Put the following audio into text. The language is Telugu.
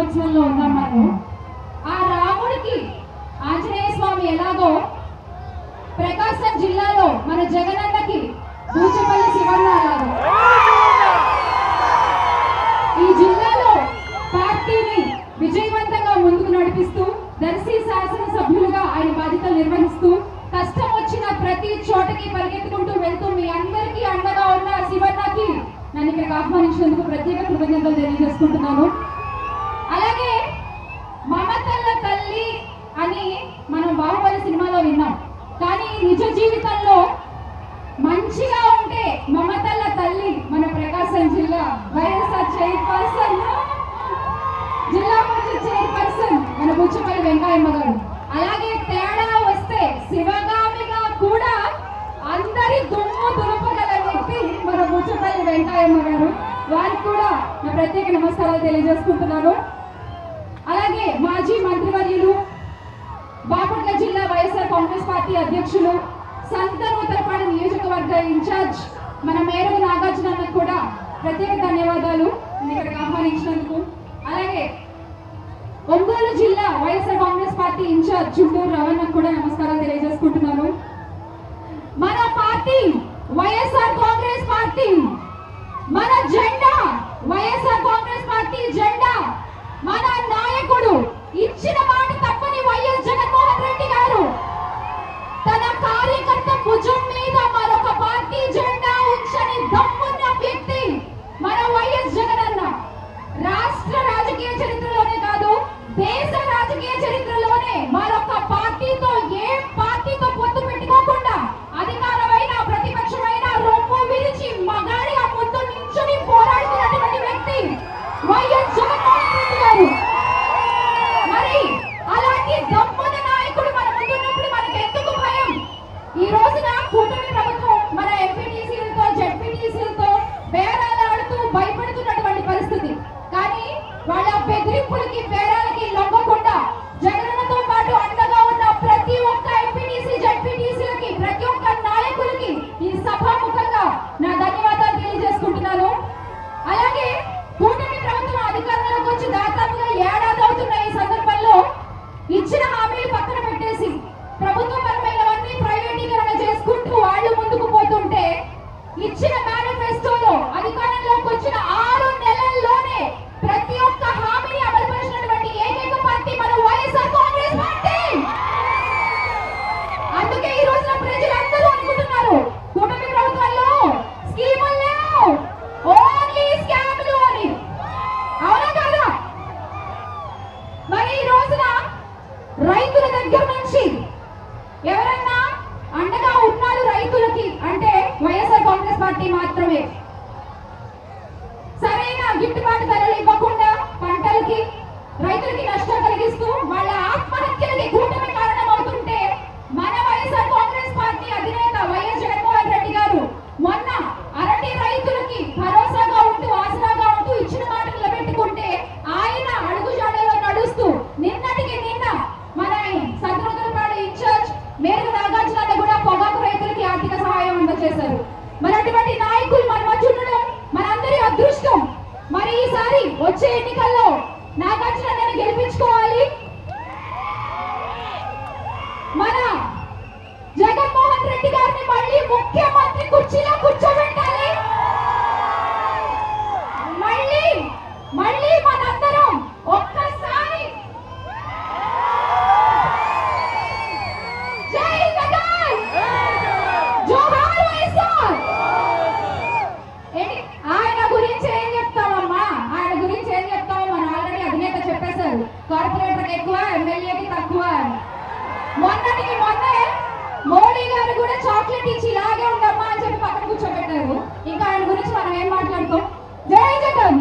సంవత్సరంలో ఉన్నాం మనం ఆ రాముడికి ఆంజనేయ స్వామి ఎలాగో ప్రకాశం జిల్లాలో మన జగనన్నకి పూచపల్లి శివన్న ఈ జిల్లాలో పార్టీని విజయవంతంగా ముందుకు నడిపిస్తూ దర్శి శాసనసభ్యులుగా ఆయన బాధ్యతలు నిర్వహిస్తూ కష్టం వచ్చిన ప్రతి చోటకి పరిగెత్తుకుంటూ వెళ్తూ మీ అందరికీ అండగా ఉన్న శివన్నకి నన్ను ఇక్కడికి ఆహ్వానించినందుకు ప్రత్యేక కృతజ్ఞతలు తెలియజేసుకుంటున్నాను. చైర్పర్సన్ వెంకయ్యమ్మ గారు అలాగే తేడా వస్తే శివగామిగా కూడా అందరి దుమ్ము దులుపగల వ్యక్తి మన బుచ్చపల్లి వెంకయ్యమ్మ గారు. వారికి కూడా నా ప్రత్యేక నమస్కారాలు తెలియజేసుకుంటున్నాను. అలాగే మాజీ మంత్రివర్యులు బాపట్ల జిల్లా వైఎస్ఆర్ కాంగ్రెస్ పార్టీ అధ్యక్షులు సంతనూతలపాడు నియోజకవర్గ ఇన్ఛార్జ్ మన మేరకు నాగార్జున కూడా ప్రత్యేక ధన్యవాదాలు. ఇక్కడికి ఆహ్వానించినందుకు. అలాగే YSR Congress party incharge Chunduru రవణకు కూడా నమస్కారాలు తెలియజేసుకుంటున్నాను. మన పార్టీ వైఎస్ఆర్ కాంగ్రెస్ పార్టీ మన జెండా వైఎస్ఆర్ కాంగ్రెస్ పార్టీ జెండా మన నాయకుడు ఇచ్చిన మాట తప్పని వైఎస్ జగన్మోహన్ రెడ్డి గారు. తన కార్యకర్త భుజం మీద మరొక పార్టీ జెండా ఉంచని దమ్మున్న వ్యక్తి మన వైఎస్ అన్న రాష్ట్ర రాజకీయ చరిత్రలోనే కాదు దేశ గిట్టుబాటు ధరలు ఇవ్వకుండా పంటలకి రైతులకి నష్టం కలిగిస్తూ వాళ్ళ ఆత్మహత్యలకి కూటమి కారణమవుతుంటే మన వైఎస్ఆర్ కాంగ్రెస్ పార్టీ అధినేత వైఎస్ జగన్మోహన్ రెడ్డి గారు మొన్న అరటి రైతులకి భరోసాగా ఉంటూ ఆసరాగా ఉంటూ ఇచ్చిన మాట నిలబెట్టుకుంటే ఆయన అడుగుజాడలో నడుస్తూ నిన్నటికి నిన్న మన సద్రోతులపాడు ఇన్ఛార్జ్ మేరకు నాగార్జున కూడా పొగాకు రైతులకి ఆర్థిక సహాయం అందజేశారు మరి అటువంటి నాయకులు మన మధ్య ఉండడం మనందరి అదృష్టం మరి ఈసారి వచ్చే ఎన్నికల్లో నాగార్జున గెలిపించుకోవాలి. మన జగన్మోహన్ రెడ్డి గారిని మళ్ళీ ముఖ్య కుర్చీలో కూర్చోబెట్టాలి మళ్ళీ మళ్ళీ మనందరం ఒక్కసారి జై జగన్ జోహార్ వైఎస్ఆర్ ఏంటి? ఆయన గురించి ఏం చెప్తామమ్మా ఆయన గురించి ఏం చెప్తామో మన ఆల్రెడీ అధినేత చెప్పేశారు కార్పొరేటర్ ఎక్కువ ఎమ్మెల్యేకి తక్కువ అని. మొన్నటికి మొన్నే మోడీ గారు కూడా చాక్లెట్ ఇచ్చి ఇలాగే ఉండమ్మా అని చెప్పి పక్కన కూర్చోబెట్టారు. ఇంకా ఆయన గురించి మనం ఏం మాట్లాడుకోం జై జగన్!